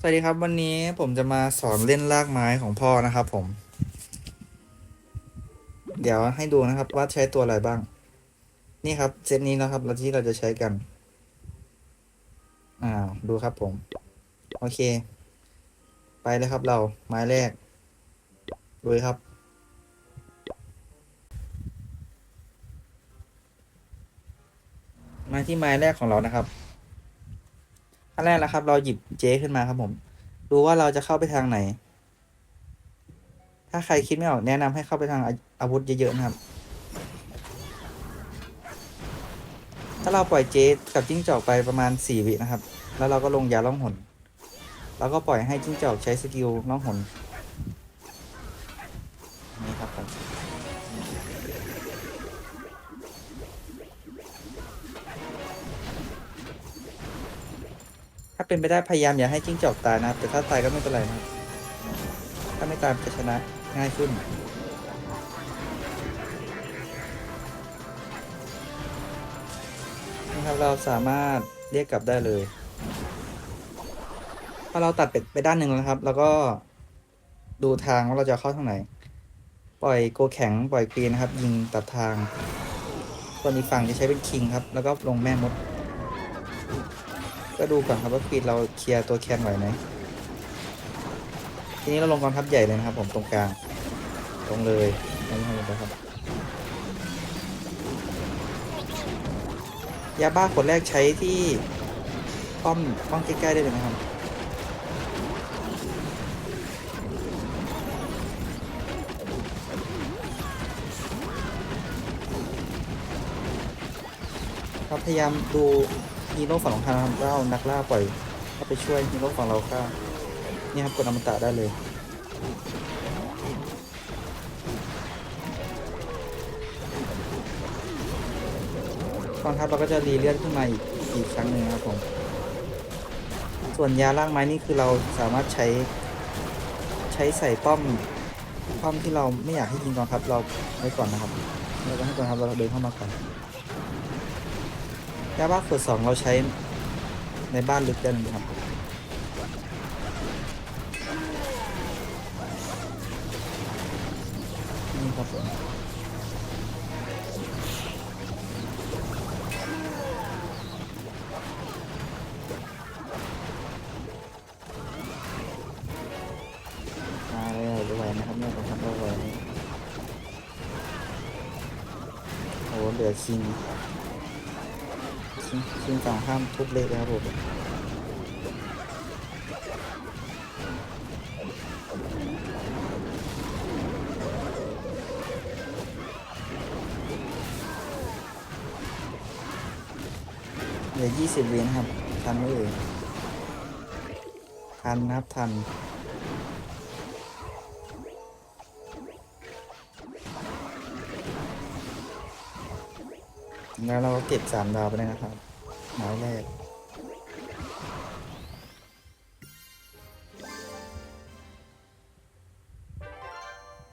สวัสดีครับวันนี้ผมจะมาสอนเล่นลากไม้ของพ่อนะครับผม เดี๋ยวให้ดูนะครับว่าใช้ตัวอะไรบ้าง นี่ครับเซตนี้นะครับเราที่เราจะใช้กัน อ่าดูครับผม โอเค ไปเลยครับเราไม้แรกดูครับ มาที่ไม้แรกของเรานะครับ ขั้นแรกนะครับ เราหยิบเจขึ้นมาครับผม ดูว่าเราจะเข้าไปทางไหน ถ้าใครคิดไม่ออกแนะนำให้เข้าไปทางอาอาวุธเยอะๆนะครับ ถ้าเราปล่อยเจกับจิ้งจอกไปประมาณสี่วินะครับ แล้วเราก็ลงยาล่องหนแล้วก็ปล่อยให้จิ้งจอกใช้สกิลล่องหนนี่ครับผม เป็นไปได้พยายามอย่าให้จิ้งจอกตายนะ แต่ถ้าตายก็ไม่เป็นไรนะ ถ้าไม่ตายจะชนะง่ายขึ้นนี่ครับเราสามารถเรียกกลับได้เลยพอเราตัดเป็ดไปด้านหนึ่งแล้วครับ แล้วก็ดูทางว่าเราจะเข้าทางไหน ปล่อยโกแข็งปล่อยกรีนนะครับ ยิงตัดทางส่วนอีกฝั่งจะใช้เป็นคิงครับ แล้วก็ลงแม่มด ก็ดูก่อนครับว่าควีนเราเคลียร์ตัวแคนไหวไหมทีนี้เราลงกองทัพใหญ่เลยนะครับ ผมตรงกลางลงเลยลงเลยนะครับยาบ้าขวดแรกใช้ที่ป้อมป้อมใกล้ๆได้เลยนะครับครับพยายามดู ฮีโร่ฝั่งของทางนะครับว่านักล่าปล่อยเข้าไปช่วยฮีโร่ฝั่งเราฆ่านี่ครับกดอมตะได้เลยกองทัพเราก็จะรีเลื่อนขึ้นมาอีกอีกครั้งหนึ่งครับผมส่วนยาล่างไม้นี่คือเราสามารถใช้ใช้ใส่ป้อมป้อมที่เราไม่อยากให้ยิงกองทัพเราไว้ก่อนนะครับแล้วก็ให้กองทัพเราเดินเข้ามาก่อน ยาบ้าขวดสองเราใช้ในบ้านลึกได้เลยครับนี่ครับผมมาเลยดูไหวนะครับเนี่ยผมทำได้ไหวโอ้โหเหลือคิง ชิงชิงฝั่งข้ามทุบเละเลยครับผมเหลือยี่สิบวินะครับ ทันไหมเอ่ยทันนะครับทัน แล้วเราก็เก็บสามดาวไปเลยนะครับหมายแรก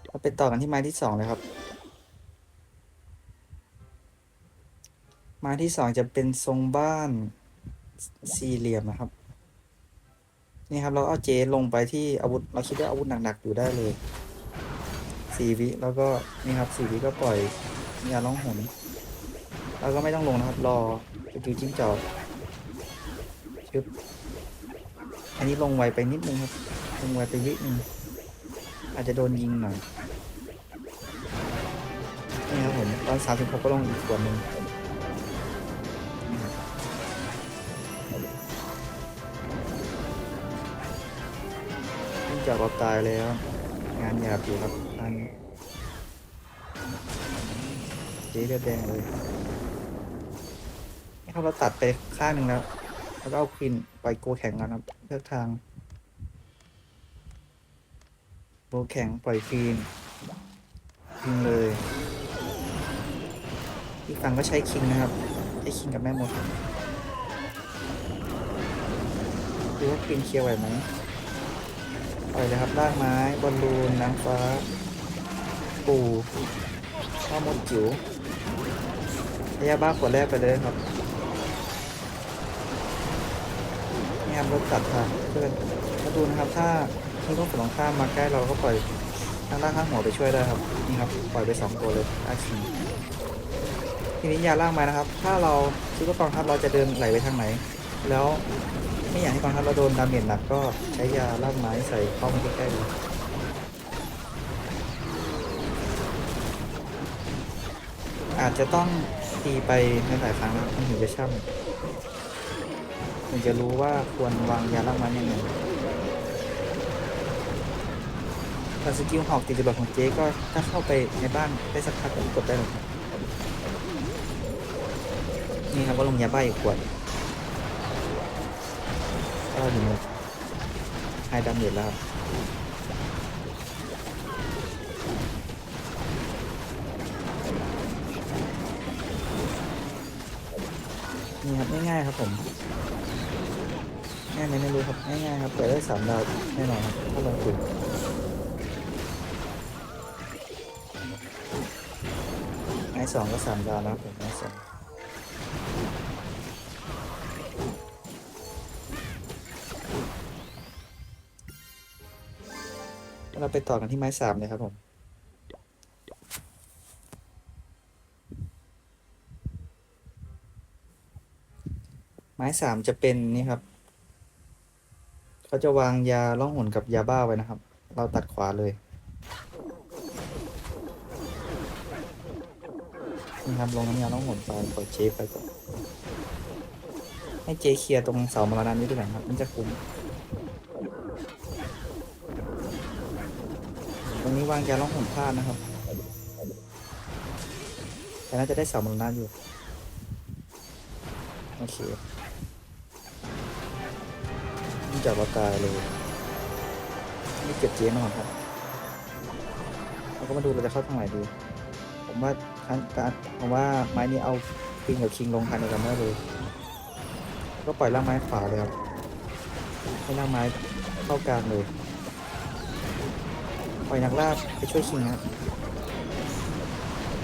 เราไปต่อกันที่ไม้ที่สองเลยครับ ไม้ที่สองจะเป็นทรงบ้านสี่เหลี่ยมนะครับ นี่ครับเราเอาเจลงไปที่อาวุธ เราคิดว่าอาวุธหนักๆอยู่ได้เลยสี่วิแล้วก็นี่ครับสี่วิก็ปล่อยยาล่องหน เราก็ไม่ต้องลงนะครับ รอสกิลจิ้งจอกชึบอันนี้ลงไวไปนิดนึงครับ ลงไวไปวิหนึ่งอาจจะโดนยิงหน่อย นี่ครับผม ตอนสามสิบหกก็ลงอีกขวดหนึ่งจิ้งจอกเราตายแล้ว งานหยาบอยู่ครับอันนี้เจ๊เลือดแดงเลย นี่ครับเราตัดไปข้างหนึ่งแล้วแล้วก็เอาควินไปโกแข่งกันครับเลือกทางโกแข่งปล่อยควีนยิงเลยอีกฝั่งก็ใช้คิงนะครับใช้คิงกับแม่มดดูว่าควีนเคลียร์ไหวไหมปล่อยเลยครับลากไม้บอลลูนนางฟ้า ปูข้ามดจิ๋วพยาบ้าขวดแรกไปเลยครับ นี่ครับรถตัดทางเพื่อนมาดูนะครับ ถ้าทีมต้องฝั่งข้ามมาใกล้เราก็ปล่อยทางล่างข้างหัวไปช่วยได้ครับนี่ครับปล่อยไปสองตัวเลยอาคีทีนี้ยาล่างมานะครับ ถ้าเราคิดว่ากองทัพเราจะเดินไหลไปทางไหน แล้วไม่อยากให้กองทัพเราโดนดาเมจหนักก็ใช้ยาล่างไม้ใส่เข้ามาใกล้ๆดูอาจจะต้องตีไปหลายๆครั้งนะมันถึงจะช่ำ ถึงจะรู้ว่าควรวางยาล่างไม้ยังไงแต่สกิลหอกติดจรวดของเจ๊ก็ถ้าเข้าไปในบ้านได้สักพักก็กดได้เลยนี่ครับก็ลงยาบ้าอีกขวดก็อยู่ในไฮดาเมจแล้วนี่ครับง่ายๆครับผม ง่ายไหมไม่รู้ครับง่ายๆครับแต่ได้สามดาวแน่นอนครับถ้าลงทุนไอ้สองก็สามดาวแล้วครับผมไอ้สองเราไปต่อกันที่ไม้สามเลยครับผมไม้สามจะเป็นนี่ครับ เขาจะวางยาล่องหนกับยาบ้าไว้นะครับ เราตัดขวาเลยนี่ครับลงน้ำยาล่องหนไปปล่อยเจไปก่อนให้เจเคลียร์ตรงเสามรณะนี้ด้วยกันครับ มันจะคุ้ม ตรงนี้วางยาล่องหนพลาดนะครับ แต่น่าจะได้เสามรณะอยู่ โอเค จับว่าตายเลยนี่เก็บเจ๊มาก่อนครับเราก็มาดูเราจะเข้าทางไหนดี ผมว่าการการผมว่าไม้นี้เอาคิงกับคิงลงทันกันได้เลย ก็ปล่อยล่างไม้ขวาเลยครับให้ล่างไม้เข้ากลางเลยปล่อยนักล่าไปช่วยคิงครับ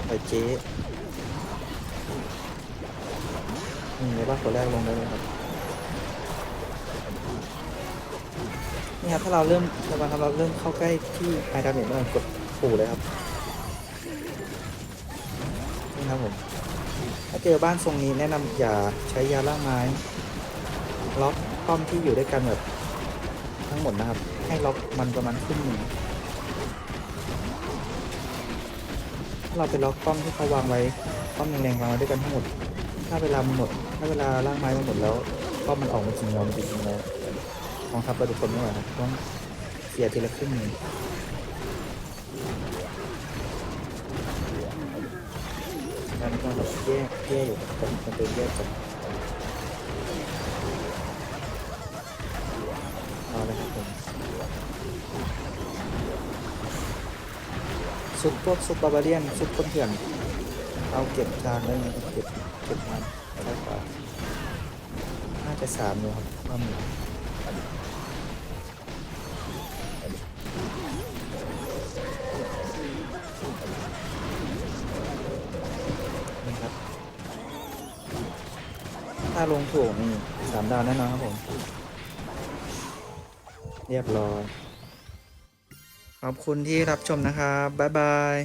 ปล่อยเจ๊นี่ในบ้านตัวแรกลงได้เลยครับ นี่ครับถ้าเราเริ่มเราถ้าเราเริ่มเข้าใกล้ที่ไฮดาเมจเมื่อไหร่กดปู่เลยครับนี่ครับผมถ้าเจอบ้านทรงนี้แนะนำอย่าใช้ยาล่างไม้ล็อกป้อมที่อยู่ด้วยกันแบบทั้งหมดนะครับ ให้ล็อกมันประมาณครึ่งหนึ่งถ้าเราไปล็อกป้อมที่เขาวางไว้ป้อมแรงๆวางไว้ด้วยกันทั้งหมด ถ้าเวลามันหมด ถ้าเวลาล่างไม้มันหมดแล้วป้อมมันออกมาจริงเรามันจริงแล้ว กองทัพเราทุกคนไม่ไหวนะต้องเสียทีละครึ่งหนึ่งแล้วมันก็แบบแยกแยกอยู่กันมันเป็นแยกกันเอาเลยครับผมซุปพวกซุปบาบาเรียนซุปคนเถื่อนเอาเก็บจานได้ไหมเก็บเก็บมันใช่กว่าน่าจะสามอยู่ครับว่ามี ถ้าลงถูกนี่สามดาวแน่นอนครับผม เรียบร้อย ขอบคุณที่รับชมนะครับ บ๊ายบาย